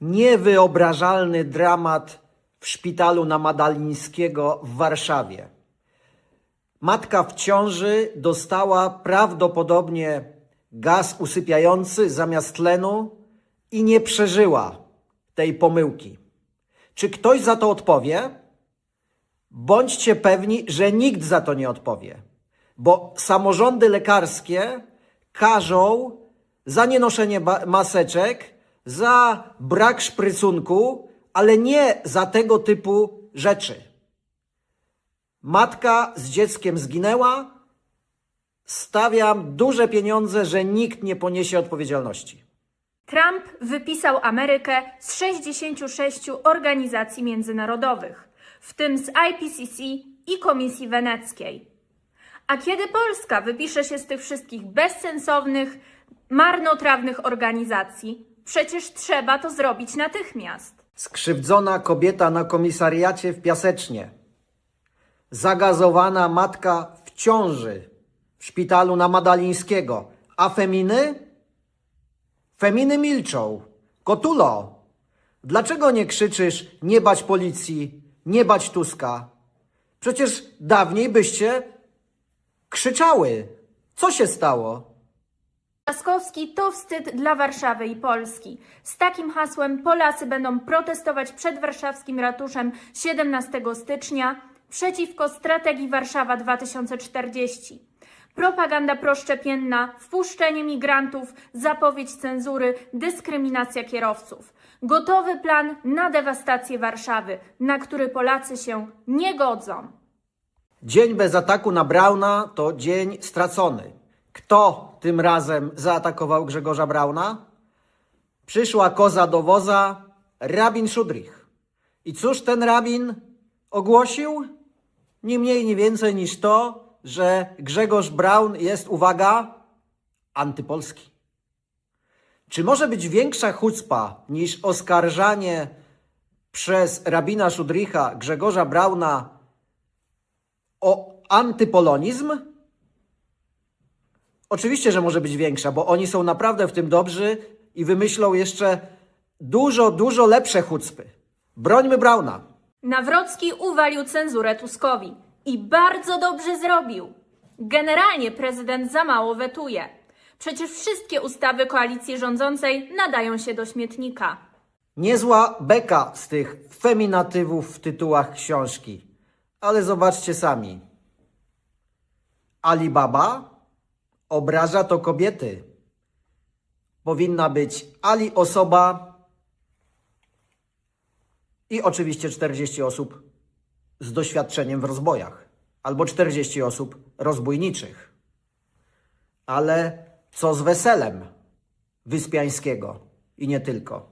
niewyobrażalny dramat w szpitalu na Madalińskiego w Warszawie. Matka w ciąży dostała prawdopodobnie gaz usypiający zamiast tlenu i nie przeżyła tej pomyłki. Czy ktoś za to odpowie? Bądźcie pewni, że nikt za to nie odpowie, bo samorządy lekarskie każą za nienoszenie maseczek, za brak szprycunku, ale nie za tego typu rzeczy. Matka z dzieckiem zginęła. Stawiam duże pieniądze, że nikt nie poniesie odpowiedzialności. Trump wypisał Amerykę z 66 organizacji międzynarodowych, w tym z IPCC i Komisji Weneckiej. A kiedy Polska wypisze się z tych wszystkich bezsensownych, marnotrawnych organizacji, przecież trzeba to zrobić natychmiast. Skrzywdzona kobieta na komisariacie w Piasecznie. Zagazowana matka w ciąży w szpitalu na Madalińskiego. A feminy? Feminy milczą. Kotulo, dlaczego nie krzyczysz nie bać policji, nie bać Tuska? Przecież dawniej byście krzyczały. Co się stało? Trzaskowski to wstyd dla Warszawy i Polski. Z takim hasłem Polacy będą protestować przed warszawskim ratuszem 17 stycznia przeciwko strategii Warszawa 2040. Propaganda proszczepienna, wpuszczenie migrantów, zapowiedź cenzury, dyskryminacja kierowców. Gotowy plan na dewastację Warszawy, na który Polacy się nie godzą. Dzień bez ataku na Brauna to dzień stracony. Kto tym razem zaatakował Grzegorza Brauna? Przyszła koza do woza, rabin Szudrich. I cóż ten rabin ogłosił? Nie mniej, nie więcej niż to, że Grzegorz Braun jest, uwaga, antypolski. Czy może być większa chucpa niż oskarżanie przez rabina Szudricha Grzegorza Brauna o antypolonizm? Oczywiście, że może być większa, bo oni są naprawdę w tym dobrzy i wymyślą jeszcze dużo, dużo lepsze chucpy. Brońmy Brauna. Nawrocki uwalił cenzurę Tuskowi i bardzo dobrze zrobił. Generalnie prezydent za mało wetuje. Przecież wszystkie ustawy koalicji rządzącej nadają się do śmietnika. Niezła beka z tych feminatywów w tytułach książki. Ale zobaczcie sami. Alibaba obraża to kobiety. Powinna być Ali osoba i oczywiście 40 osób z doświadczeniem w rozbojach, albo 40 osób rozbójniczych. Ale co z weselem Wyspiańskiego i nie tylko?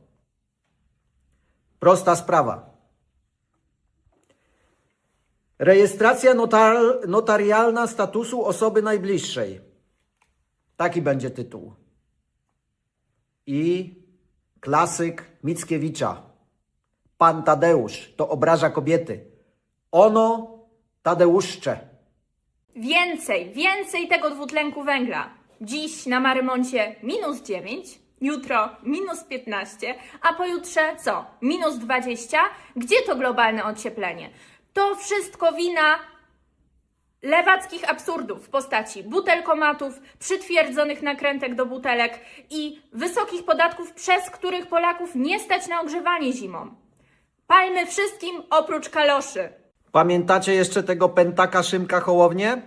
Prosta sprawa. Rejestracja notar- notarialna statusu osoby najbliższej. Taki będzie tytuł. I klasyk Mickiewicza. Pan Tadeusz to obraża kobiety. Ono Tadeuszcze. Więcej, więcej tego dwutlenku węgla. Dziś na Marymoncie minus 9, jutro minus 15, a pojutrze co? Minus 20? Gdzie to globalne ocieplenie? To wszystko wina lewackich absurdów w postaci butelkomatów, przytwierdzonych nakrętek do butelek i wysokich podatków, przez których Polaków nie stać na ogrzewanie zimą. Palmy wszystkim oprócz kaloszy. Pamiętacie jeszcze tego pętaka Szymka Hołownię?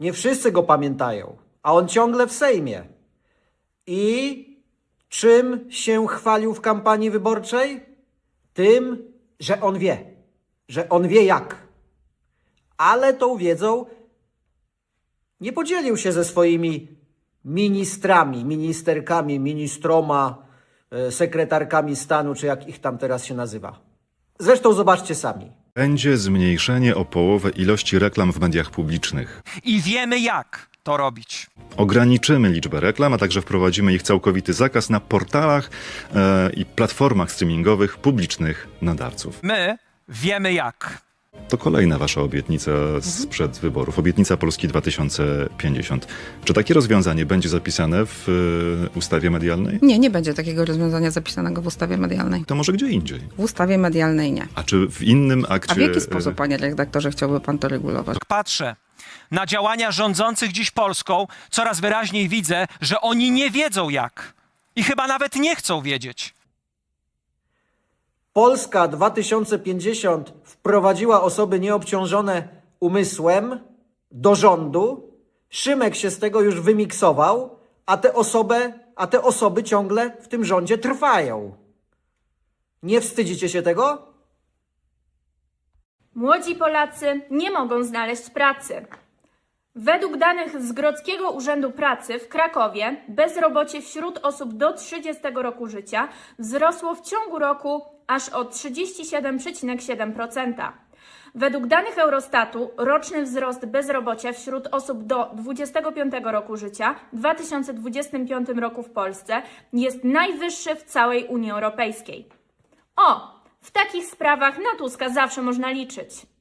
Nie wszyscy go pamiętają, a on ciągle w Sejmie. I czym się chwalił w kampanii wyborczej? Tym, że on wie, że on wie jak. Ale tą wiedzą nie podzielił się ze swoimi ministrami, ministerkami, ministroma, e, sekretarkami stanu, czy jak ich tam teraz się nazywa. Zresztą zobaczcie sami. Będzie zmniejszenie o połowę ilości reklam w mediach publicznych. I wiemy jak to robić. Ograniczymy liczbę reklam, a także wprowadzimy ich całkowity zakaz na portalach e, i platformach streamingowych publicznych nadawców. My wiemy jak. To kolejna wasza obietnica sprzed wyborów, obietnica Polski 2050. Czy takie rozwiązanie będzie zapisane w e, ustawie medialnej? Nie, nie będzie takiego rozwiązania zapisanego w ustawie medialnej. To może gdzie indziej. W ustawie medialnej nie. A czy w innym akcie... A w jaki e, sposób, panie redaktorze, chciałby pan to regulować? Patrzę na działania rządzących dziś Polską, coraz wyraźniej widzę, że oni nie wiedzą jak. I chyba nawet nie chcą wiedzieć. Polska 2050 wprowadziła osoby nieobciążone umysłem do rządu. Szymek się z tego już wymiksował, a te osoby, a te osoby ciągle w tym rządzie trwają. Nie wstydzicie się tego? Młodzi Polacy nie mogą znaleźć pracy. Według danych z Grodzkiego Urzędu Pracy w Krakowie bezrobocie wśród osób do 30 roku życia wzrosło w ciągu roku aż o 37,7%. Według danych Eurostatu roczny wzrost bezrobocia wśród osób do 25 roku życia w 2025 roku w Polsce jest najwyższy w całej Unii Europejskiej. O, w takich sprawach na Tuska zawsze można liczyć.